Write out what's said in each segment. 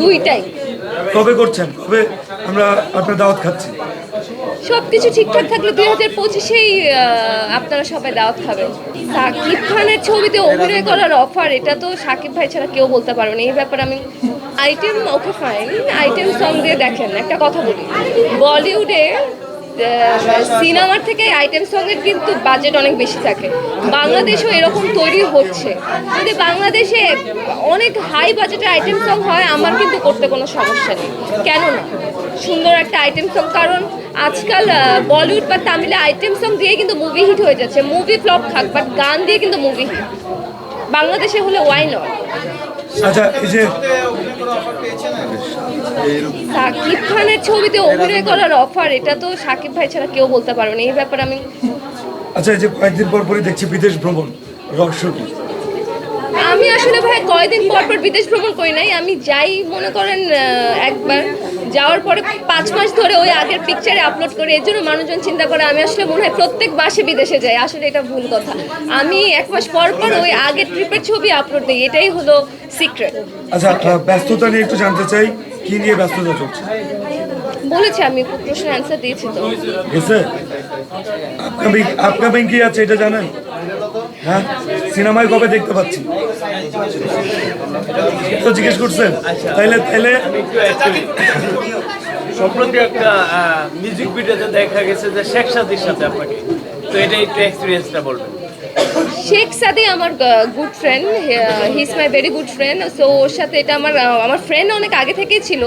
দুইটাই। কবে করছেন? কবে আমরা আপনার দাওয়াত খাচ্ছি? সব কিছু ঠিকঠাক থাকলে দুই হাজার পঁচিশেই আপনারা সবাই দাওয়াত খাবেন। সাকিব খানের ছবিতে অভিনয় করার অফার এটা তো সাকিব ভাই ছাড়া কেউ বলতে পারবে না। এই ব্যাপারে আমি item okay fine item song দিয়ে দেখেন একটা কথা বলি। বলিউডে সিনেমার থেকে আইটেম সঙ্গের কিন্তু বাজেট অনেক বেশি থাকে। বাংলাদেশও এরকম তৈরি হচ্ছে। যদি বাংলাদেশে অনেক হাই বাজেটের আইটেম সং হয়, আমার কিন্তু করতে কোনো সমস্যা নেই। কেন না সুন্দর একটা আইটেম সং কারণ আজকাল বলিউড বা তামিলে আইটেম সং দিয়ে কিন্তু মুভি হিট হয়ে যাচ্ছে। মুভি ফ্লপ খাক বাট গান দিয়ে কিন্তু মুভি হিট বাংলাদেশে হলে ওয়াই নয় আচ্ছা এই যে সাকিব খানের ছবিতে অভিনয় করার অফার এটা তো সাকিব ভাই ছাড়া কেউ বলতে পারবে না। এই ব্যাপারে আমি আচ্ছা এই যে কয়েকদিন পর পরই দেখছি বিদেশ ভ্রমণ রহস্য কি? আমি আসলে ভাই কয়দিন পর পর বিদেশ ভ্রমণ করি নাই, আমি যাই, মনে করেন একবার। যাওয়ার পরে পাঁচ মাস ধরে ওই আগের পিকচারে আপলোড করে, এর জন্য মানুষজন চিন্তা করে, আমি আসলে মনে হয় প্রত্যেক মাসে বিদেশে যাই, আসলে এটা ভুল কথা। আমি এক মাস পর পর ওই আগের ট্রিপের ছবি আপলোড দিই, এটাই হলো সিক্রেট আচ্ছা ব্যস্ততা নিয়ে একটু জানতে চাই, কি নিয়ে ব্যস্ততা চলছে? বলেছি আমি প্রশ্নের অ্যান্সার দিয়েছি তো। আপকামিং আপকামিং কি আছে এটা জানেন? হ্যাঁ? সিনেমায় কবে দেখতে পাচ্ছি? তো জিজ্ঞেস করছেন? তাইলে তাইলে সম্প্রতি একটা মিউজিক ভিডিওতে দেখা গেছে যে শেখ সাদির সাথে আপনাকে। তো এটা একটু এক্সপিরিয়েন্সটা বলবেন। শেখ সাদি আমার good friend he is my very good friend so ওর সাথে এটা আমার আমার ফ্রেন্ড অনেক আগে থেকেই ছিল।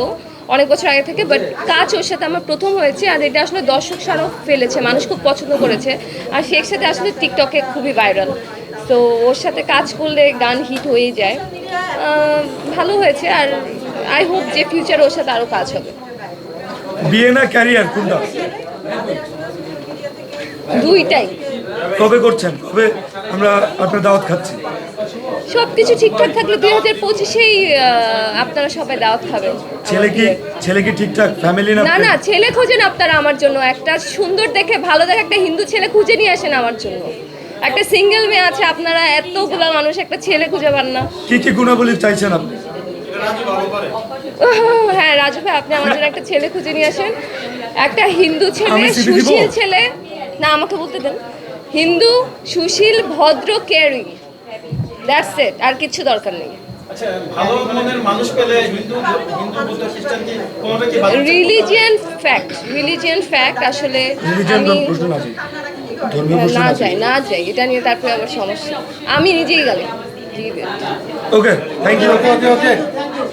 অনেক বছর আগে থেকে বাট কাজ ওর সাথে আমার প্রথম হয়েছে আর এটা আসলে দর্শক সারও ফেলেছে মানুষ খুব পছন্দ করেছে। আর শেখ সাথে আসলে টিকটকে খুবই ভাইরাল তো ওর সাথে কাজ করলে গান হিট হয়েই যায়। ভালো হয়েছে আর আই হোপ যে ফিউচার ওর সাথে আরও কাজ হবে। বিয়ে না ক্যারিয়ার কোনটা? দুইটাই। কবে করছেন? কবে আমরা আপনার দাওয়াত খাচ্ছি? সব কিছু ঠিকঠাক থাকলে দুই হাজার পঁচিশেই আপনারা সবাই দাওয়াত খাবেন। ছেলে কি ছেলে কি ঠিকঠাক ফ্যামিলি না না ছেলে খোঁজেন আপনারা আমার জন্য। একটা সুন্দর দেখে ভালো দেখে একটা হিন্দু ছেলে খুঁজে নিয়ে আসেন আমার জন্য। একটা সিঙ্গেল মেয়ে আছে আপনারা এতগুলা মানুষ একটা ছেলে খুঁজে পান না। কি কি গুণাবলী চাইছেন আপনি? হ্যাঁ রাজু ভাই আপনি আমার জন্য একটা ছেলে খুঁজে নিয়ে আসেন। একটা হিন্দু ছেলে? সুশীল ছেলে। না আমাকে বলতে দেন। হিন্দু সুশীল ভদ্র কেয়ারিং দ্যাটস ইট আর কিছু দরকার নেই। আচ্ছা রিলিজিয়ান ফ্যাক্ট রিলিজিয়ান ফ্যাক্ট আসলে আমি না যাই না যাই এটা নিয়ে তারপরে আমার সমস্যা আমি নিজেই গেলে ওকে থ্যাংক ইউ